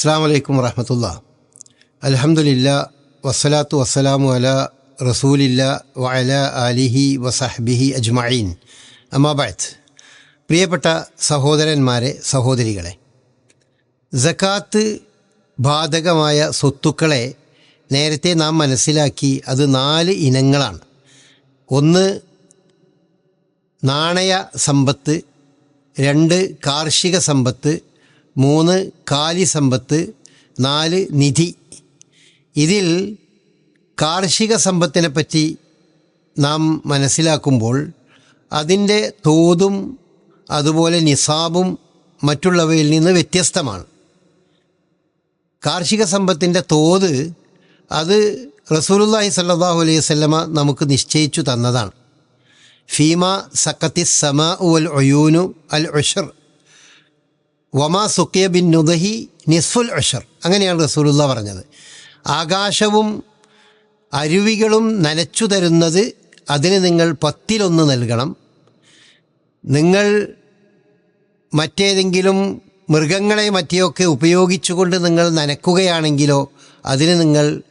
അസ്സാം വലൈക്കും വറഹമത്തുള്ള. അലഹമുല്ല വസ്സലാത്തു വസ്സലാമു അല റസൂലില്ല വഅല അലിഹി വസഹബിഹി അജ്മഈൻ. അമാബാത്ത് പ്രിയപ്പെട്ട സഹോദരന്മാരെ സഹോദരികളെ ജക്കാത്ത് ബാധകമായ സ്വത്തുക്കളെ നേരത്തെ നാം മനസ്സിലാക്കി അത് നാല് ഇനങ്ങളാണ്. ഒന്ന് നാണയ സമ്പത്ത് രണ്ട് കാർഷിക സമ്പത്ത് മൂന്ന് കാലി സമ്പത്ത് നാല് നിധി. ഇതിൽ കാർഷിക സമ്പത്തിനെ പറ്റി നാം മനസ്സിലാക്കുമ്പോൾ അതിന്റെ തോതും അതുപോലെ നിസാബും മറ്റുള്ളവയിൽ നിന്ന് വ്യത്യസ്തമാണ്. കാർഷിക സമ്പത്തിന്റെ തോത് അത് റസൂലുല്ലാഹി സല്ലാഹു അലൈഹി വസല്ലമ നമുക്ക് നിശ്ചയിച്ചു തന്നതാണ്. ഫീമ സക്കത്തി സമ ഉൽ ഒയൂനു അൽ ഉഷർ. വമാ സുക്കിയ ബിൻ നുദഹി നിസ്ഫുൽ അഷർ അങ്ങനെയാണ് റസൂലുള്ള പറഞ്ഞത്. ആകാശവും അരുവികളും നനച്ചു തരുന്നത് അതിന് നിങ്ങൾ പത്തിലൊന്ന് നൽകണം. നിങ്ങൾ മറ്റേതെങ്കിലും മൃഗങ്ങളെ മറ്റെയൊക്കെ ഉപയോഗിച്ചുകൊണ്ട് നിങ്ങൾ നനക്കുകയാണെങ്കിലോ അതിന് നിങ്ങൾ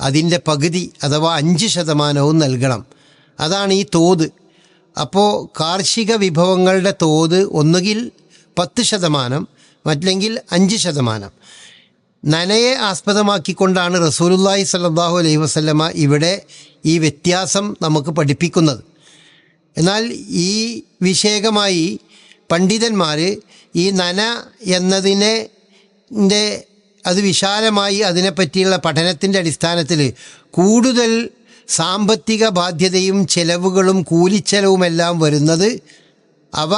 അതിന്റെ പകുതി അഥവാ അഞ്ച് ശതമാനവും നൽകണം. അതാണ് ഈ തോത്. അപ്പോൾ കാർഷിക വിഭവങ്ങളുടെ തോത് ഒന്നുകിൽ പത്ത് ശതമാനം മറ്റല്ലെങ്കിൽ അഞ്ച് ശതമാനം. നനയെ ആസ്പദമാക്കിക്കൊണ്ടാണ് റസൂലുല്ലാഹി സല്ലാഹു അലൈഹി വസല്ലമ ഇവിടെ ഈ വ്യത്യാസം നമുക്ക് പഠിപ്പിക്കുന്നത്. എന്നാൽ ഈ വിഷയകമായി പണ്ഡിതന്മാർ ഈ നന എന്നതിനെ അത് വിശാലമായി അതിനെപ്പറ്റിയുള്ള പഠനത്തിന്റെ അടിസ്ഥാനത്തിൽ കൂടുതൽ സാമ്പത്തിക ബാധ്യതയും ചെലവുകളും കൂലിച്ചെലവുമെല്ലാം വരുന്നത് അവ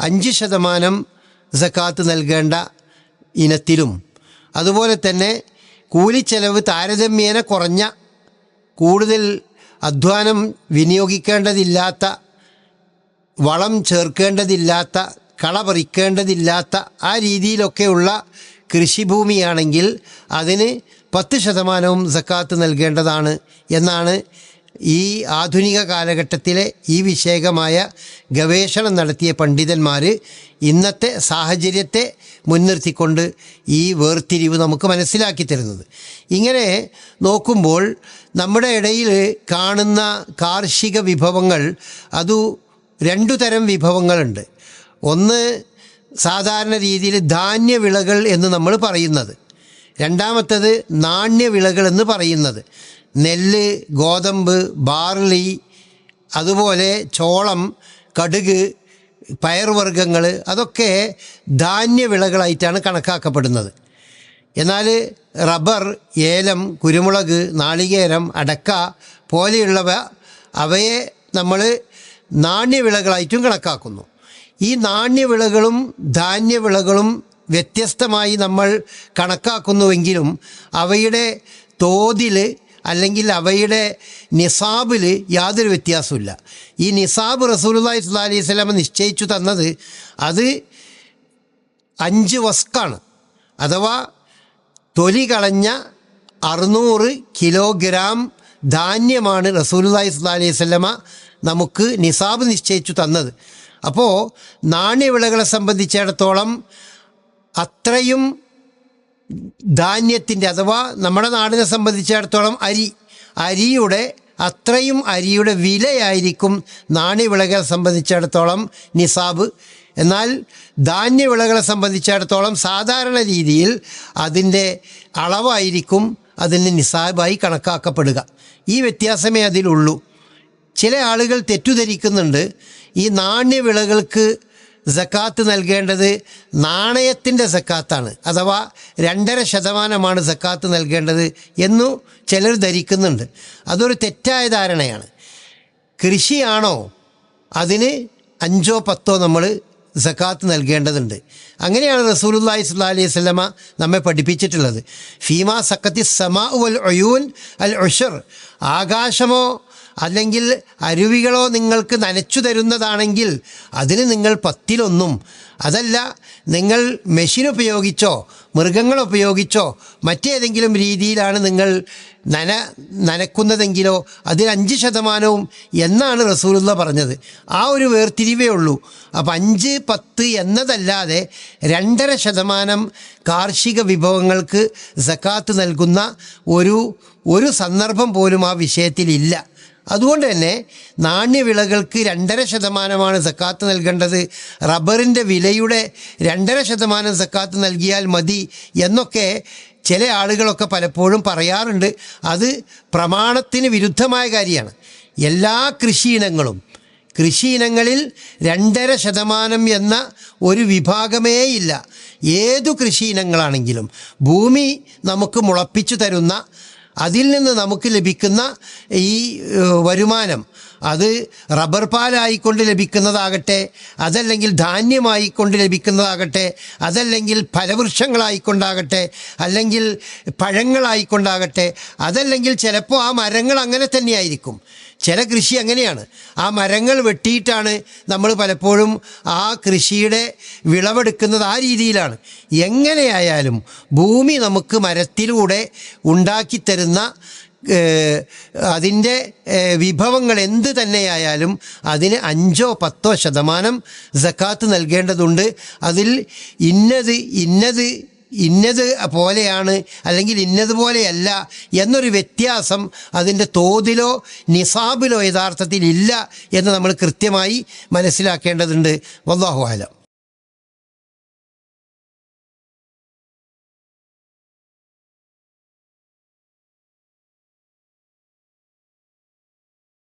അഞ്ച് ശതമാനം സക്കാത്ത് നൽകേണ്ട ഇനത്തിലും. അതുപോലെ തന്നെ കൂലി കൂലിച്ചെലവ് താരതമ്യേന കുറഞ്ഞ കൂടുതൽ അധ്വാനം വിനിയോഗിക്കേണ്ടതില്ലാത്ത വളം ചേർക്കേണ്ടതില്ലാത്ത കള പറിക്കേണ്ടതില്ലാത്ത ആ രീതിയിലൊക്കെയുള്ള കൃഷിഭൂമിയാണെങ്കിൽ അതിന് പത്ത് ശതമാനവും സക്കാത്ത് നൽകേണ്ടതാണ് എന്നാണ് ഈ ആധുനിക കാലഘട്ടത്തിലെ ഈ വിഷയകമായ ഗവേഷണം നടത്തിയ പണ്ഡിതന്മാർ ഇന്നത്തെ സാഹചര്യത്തെ മുൻനിർത്തിക്കൊണ്ട് ഈ വേർതിരിവ് നമുക്ക് മനസ്സിലാക്കി തരുന്നത്. ഇങ്ങനെ നോക്കുമ്പോൾ നമ്മുടെ ഇടയിൽ കാണുന്ന കാർഷിക വിഭവങ്ങൾ അതു രണ്ടു തരം വിഭവങ്ങളുണ്ട്. ഒന്ന് സാധാരണ രീതിയിൽ ധാന്യവിളകൾ എന്ന് നമ്മൾ പറയുന്നത്. രണ്ടാമത്തത് നാണ്യവിളകൾ എന്ന് പറയുന്നത്. നെല്ല് ഗോതമ്പ് ബാർലി അതുപോലെ ചോളം കടുക് പയർവർഗങ്ങൾ അതൊക്കെ ധാന്യവിളകളായിട്ടാണ് കണക്കാക്കപ്പെടുന്നത്. എന്നാൽ റബ്ബർ ഏലം കുരുമുളക് നാളികേരം അടക്ക പോലെയുള്ളവ അവയെ നമ്മൾ നാണ്യവിളകളായിട്ടും കണക്കാക്കുന്നു. ഈ നാണ്യവിളകളും ധാന്യവിളകളും വ്യത്യസ്തമായി നമ്മൾ കണക്കാക്കുന്നുവെങ്കിലും അവയുടെ തോതിൽ അല്ലെങ്കിൽ അവയുടെ നിസാബിൽ യാതൊരു വ്യത്യാസമില്ല ഈ നിസാബ് റസൂലുല്ലാഹി സ്വല്ലാ അലൈഹി സ്വലാമ നിശ്ചയിച്ചു തന്നത് അത് അഞ്ച് വസ്കാണ് അഥവാ തൊലി കളഞ്ഞ അറുന്നൂറ് കിലോഗ്രാം ധാന്യമാണ് റസൂലുല്ലാഹി സ്വല്ലാ അലൈഹി സ്വലമ നമുക്ക് നിസാബ് നിശ്ചയിച്ചു തന്നത്. അപ്പോൾ നാണ്യവിളകളെ സംബന്ധിച്ചിടത്തോളം അത്രയും ധാന്യത്തിന്റെ അഥവാ നമ്മുടെ നാടിനെ സംബന്ധിച്ചിടത്തോളം അരി അരിയുടെ അത്രയും അരിയുടെ വിലയായിരിക്കും നാണ്യവിളകളെ സംബന്ധിച്ചിടത്തോളം നിസാബ്. എന്നാൽ ധാന്യവിളകളെ സംബന്ധിച്ചിടത്തോളം സാധാരണ രീതിയിൽ അതിന്റെ അളവായിരിക്കും അതിന് നിസാബായി കണക്കാക്കപ്പെടുക. ഈ വ്യത്യാസമേ അതിലുള്ളൂ. ചില ആളുകൾ തെറ്റുധരിക്കുന്നുണ്ട് ഈ നാണ്യവിളകൾക്ക് സക്കാത്ത് നൽകേണ്ടത് നാണയത്തിന്റെ സക്കാത്താണ്. അഥവാ രണ്ടര ശതമാനമാണ് സക്കാത്ത് നൽകേണ്ടത് എന്നു ചിലർ ധരിക്കുന്നുണ്ട്. അതൊരു തെറ്റായ ധാരണയാണ്. കൃഷിയാണോ? അതിന് അഞ്ചോ പത്തോ നമ്മൾ സക്കാത്ത് നൽകേണ്ടതുണ്ട്. അങ്ങനെയാണ് റസൂലുല്ലാഹി സ്വല്ലാ അലൈഹി സ്വലമ നമ്മെ പഠിപ്പിച്ചിട്ടുള്ളത്. ഫീമ സക്കത്തി സമാ ഉൽ ഒയൂൻ അൽ ഒഷർ ആകാശമോ അല്ലെങ്കിൽ അരുവികളോ നിങ്ങൾക്ക് നനച്ചു തരുന്നതാണെങ്കിൽ അതിന് നിങ്ങൾ പത്തിലൊന്നും. അതല്ല നിങ്ങൾ മെഷീൻ ഉപയോഗിച്ചോ മൃഗങ്ങൾ ഉപയോഗിച്ചോ മറ്റേതെങ്കിലും രീതിയിലാണ് നിങ്ങൾ നന നനക്കുന്നതെങ്കിലോ അതിൽ അഞ്ച് ശതമാനവും എന്നാണ് റസൂലുള്ള പറഞ്ഞത്. ആ ഒരു വേർതിരിവേ ഉള്ളൂ. അപ്പം അഞ്ച് പത്ത് എന്നതല്ലാതെ രണ്ടര ശതമാനം കാർഷിക വിഭവങ്ങൾക്ക് സക്കാത്ത് നൽകുന്ന ഒരു ഒരു സന്ദർഭം പോലും ആ വിഷയത്തിലില്ല. അതുകൊണ്ട് തന്നെ നാണ്യവിളകൾക്ക് രണ്ടര ശതമാനമാണ് സക്കാത്ത് നൽകേണ്ടത്. റബ്ബറിന്റെ വിലയുടെ രണ്ടര ശതമാനം സക്കാത്ത് നൽകിയാൽ മതി എന്നൊക്കെ ചില ആളുകളൊക്കെ പലപ്പോഴും പറയാറുണ്ട്. അത് പ്രമാണത്തിന് വിരുദ്ധമായ കാര്യമാണ്. എല്ലാ കൃഷിയിനങ്ങളും കൃഷി ഇനങ്ങളിൽ രണ്ടര ശതമാനം എന്ന ഒരു വിഭാഗമേ ഇല്ല. ഏതു കൃഷി ഇനങ്ങളാണെങ്കിലും ഭൂമി നമുക്ക് മുളപ്പിച്ചു തരുന്ന അതിൽ നിന്ന് നമുക്ക് ലഭിക്കുന്ന ഈ വരുമാനം. അത് റബ്ബർ പാലായിക്കൊണ്ട് ലഭിക്കുന്നതാകട്ടെ അതല്ലെങ്കിൽ ധാന്യമായിക്കൊണ്ട് ലഭിക്കുന്നതാകട്ടെ അതല്ലെങ്കിൽ ഫലവൃക്ഷങ്ങളായിക്കൊണ്ടാകട്ടെ അല്ലെങ്കിൽ പഴങ്ങളായിക്കൊണ്ടാകട്ടെ അതല്ലെങ്കിൽ ചിലപ്പോൾ ആ മരങ്ങൾ അങ്ങനെ തന്നെയായിരിക്കും. ചില കൃഷി അങ്ങനെയാണ്. ആ മരങ്ങൾ വെട്ടിയിട്ടാണ് നമ്മൾ പലപ്പോഴും ആ കൃഷിയുടെ വിളവെടുക്കുന്നത് ആ രീതിയിലാണ്. എങ്ങനെയായാലും ഭൂമി നമുക്ക് മരത്തിലൂടെ ഉണ്ടാക്കിത്തരുന്ന അതിന്റെ വിഭവങ്ങൾ എന്ത് തന്നെയായാലും അതിന് അഞ്ചോ പത്തോ ശതമാനം സക്കാത്ത് നൽകേണ്ടതുണ്ട്. അതിൽ ഇന്നത് ഇന്നത് ഇന്നത് പോലെയാണ് അല്ലെങ്കിൽ ഇന്നതുപോലെയല്ല എന്നൊരു വ്യത്യാസം അതിന്റെ തോതിലോ നിസാബിലോ യഥാർത്ഥത്തിൽ ഇല്ല എന്ന് നമ്മൾ കൃത്യമായി മനസ്സിലാക്കേണ്ടതുണ്ട്. വല്ലാഹു